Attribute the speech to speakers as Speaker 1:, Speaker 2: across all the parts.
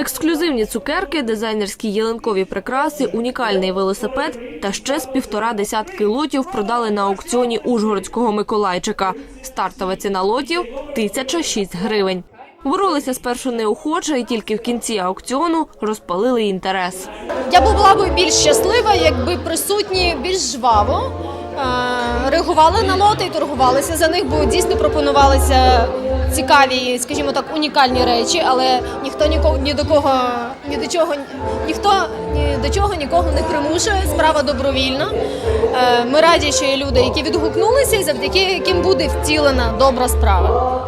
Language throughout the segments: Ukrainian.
Speaker 1: Ексклюзивні цукерки, дизайнерські ялинкові прикраси, унікальний велосипед та ще з півтора десятки лотів продали на аукціоні Ужгородського Миколайчика. Стартова ціна лотів – 1006 гривень. Боролися спершу неохоче і тільки в кінці аукціону розпалили інтерес.
Speaker 2: Я була б більш щаслива, якби присутні більш жваво реагували на лоти і торгувалися за них, бо дійсно пропонувалися цікаві, скажімо так, унікальні речі, але ніхто нікого ні до кого ні до чого ніхто ні до чого нікого не примушує. Справа добровільна. Е, Ми раді, що є люди, які відгукнулися, і завдяки яким буде втілена добра справа.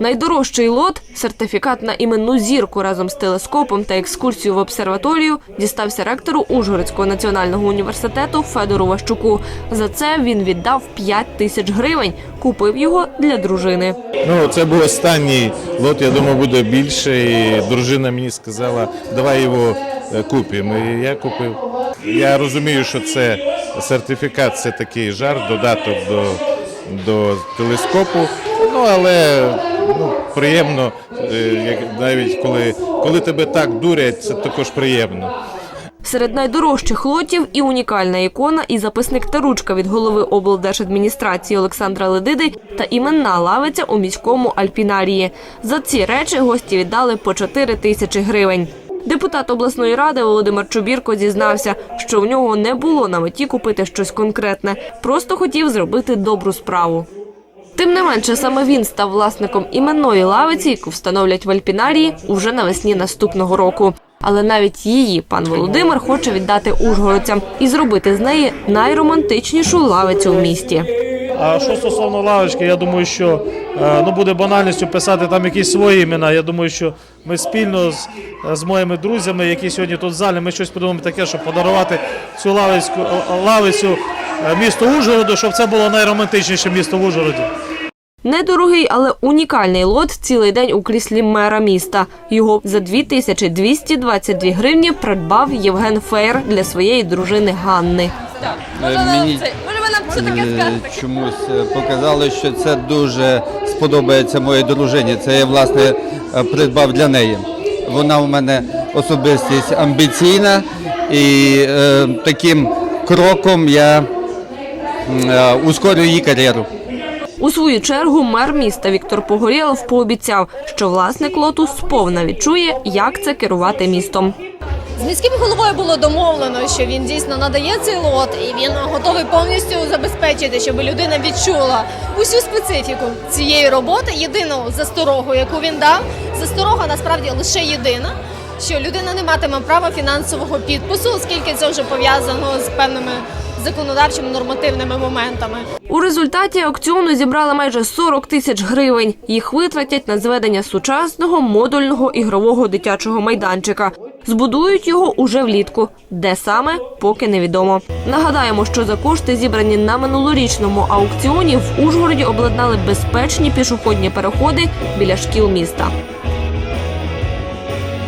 Speaker 1: Найдорожчий лот – сертифікат на іменну зірку разом з телескопом та екскурсію в обсерваторію – дістався ректору Ужгородського національного університету Федору Ващуку. За це він віддав 5 тисяч гривень. Купив його для дружини.
Speaker 3: Ну, це був останній лот, я думаю, буде більше. І дружина мені сказала, давай його е, купимо. І я купив. Я розумію, що це сертифікат, це такий жарт, додаток до, до телескопу. Ну, але ну, приємно, е, навіть коли, коли тебе так дурять, це також приємно.
Speaker 1: Серед найдорожчих лотів і унікальна ікона, і записник та ручка від голови облдержадміністрації Олександра Ледиди та іменна лавиця у міському альпінарії. За ці речі гості віддали по 4 тисячі гривень. Депутат обласної ради Володимир Чубірко зізнався, що в нього не було на меті купити щось конкретне, просто хотів зробити добру справу. Тим не менше, саме він став власником іменної лавиці, яку встановлять в Альпінарії уже навесні наступного року. Але навіть її пан Володимир хоче віддати ужгородцям і зробити з неї найромантичнішу лавицю в місті.
Speaker 4: А що стосовно лавочки, я думаю, що е, ну, буде банальністю писати там якісь свої імена. Я думаю, що ми спільно з, з моїми друзями, які сьогодні тут в залі, ми щось подумаємо таке, щоб подарувати цю лавицьку, лавицю місту Ужгороду, щоб це було найромантичніше місто в Ужгороді.
Speaker 1: Недорогий, але унікальний лот цілий день у кріслі мера міста. Його за 2222 гривні придбав Євген Фейр для своєї дружини Ганни.
Speaker 5: Мені е, чомусь е, показали, що це дуже сподобається моїй дружині. Це я власне е, придбав для неї. Вона у мене особистість амбіційна, і е, таким кроком я е, ускорю її кар'єру.
Speaker 1: У свою чергу мер міста Віктор Погорєлов пообіцяв, що власник лоту сповна відчує, як це керувати містом.
Speaker 2: З міським головою було домовлено, що він дійсно надає цей лот, і він готовий повністю забезпечити, щоб людина відчула усю специфіку цієї роботи. Єдину засторогу, яку він дав, засторога насправді лише єдина. Що людина не матиме права фінансового підпису, оскільки це вже пов'язано з певними законодавчими нормативними моментами.
Speaker 1: У результаті аукціону зібрали майже 40 тисяч гривень. Їх витратять на зведення сучасного модульного ігрового дитячого майданчика. Збудують його уже влітку. Де саме, поки невідомо. Нагадаємо, що за кошти, зібрані на минулорічному аукціоні, в Ужгороді обладнали безпечні пішохідні переходи біля шкіл міста.